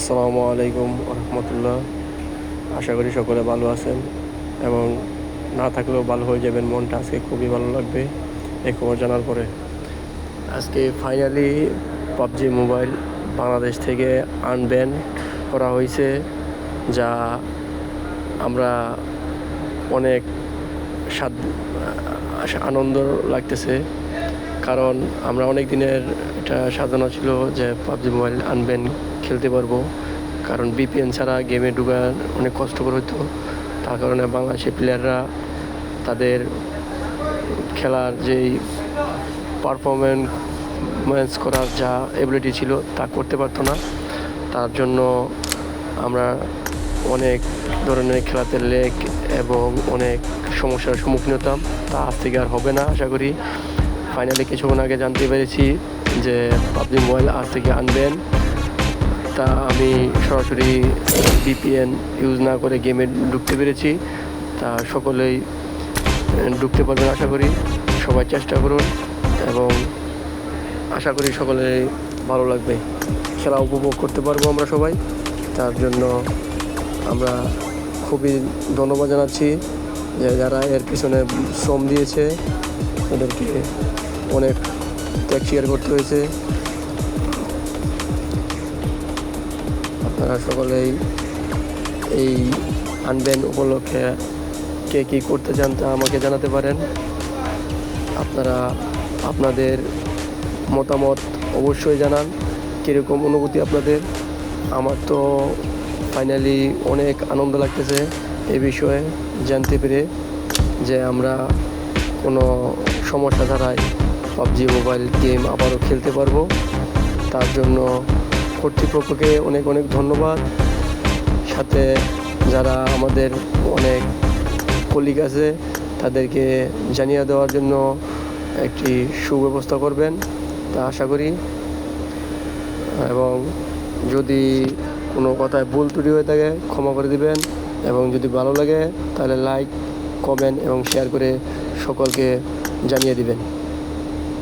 আসসালামু আলাইকুম রহমতুল্লাহ আশা করি সকলে ভালো আছেন এবং না থাকলেও ভালো হয়ে যাবেন। মনটা আজকে খুবই ভালো লাগবে এই খবর জানার পরে। আজকে ফাইনালি পাবজি মোবাইল বাংলাদেশ থেকে আনব্যান করা হয়েছে, যা আমরা অনেক স্বাদ আনন্দ লাগতেছে। কারণ আমরা অনেক দিনের এটা সাজানো ছিল যে পাবজি মোবাইল আনবেন, খেলতে পারব। কারণ বিপিএন ছাড়া গেমে ঢুকা অনেক কষ্টকর হতো। তার কারণে বাংলাদেশের প্লেয়াররা তাদের খেলার যেই পারফরমেন্স করার যা এবিলিটি ছিল তা করতে পারতো না। তার জন্য আমরা অনেক ধরনের খেলাতে লেগ এবং অনেক সমস্যার সম্মুখীন হতাম। তা আজ থেকে আর হবে না, আশা করি। ফাইনালি কিছুক্ষণ আগে জানতে পেরেছি যে পাবজি মোবাইল আজ থেকে আনবেন। তা আমি সরাসরি বিপিএন ইউজ না করে গেমে ঢুকতে পেরেছি। তা সকলেই ঢুকতে পারবেন আশা করি। সবাই চেষ্টা করুন এবং আশা করি সকলে ভালো লাগবে। খেলা উপভোগ করতে পারব আমরা সবাই। তার জন্য আমরা খুবই ধন্যবাদ জানাচ্ছি যে যারা এর পিছনে শ্রম দিয়েছে ওদেরকে অনেক ত্যাগ স্বীকার করতে হয়েছে। আপনারা সকলেই এই আনবেন উপলক্ষে কে কী করতে চান তা আমাকে জানাতে পারেন। আপনারা আপনাদের মতামত অবশ্যই জানান, কীরকম অনুভূতি আপনাদের? আমার তো ফাইনালি অনেক আনন্দ লাগতেছে এই বিষয়ে জানতে পেরে যে আমরা কোনো সমস্যা ছাড়াই পাবজি মোবাইল গেম আবারও খেলতে পারব। তার জন্য কর্তৃপক্ষকে অনেক অনেক ধন্যবাদ। সাথে যারা আমাদের অনেক কলিগ আছে, তাদেরকে জানিয়ে দেওয়ার জন্য একটি সুব্যবস্থা করবেন। তা আশা করি। এবং যদি কোনো কথায় ভুল ত্রুটি হয়ে থাকে, ক্ষমা করে দিবেন। এবং যদি ভালো লাগে, তাহলে লাইক কমেন্ট এবং শেয়ার করে সকলকে জানিয়ে দিবেন।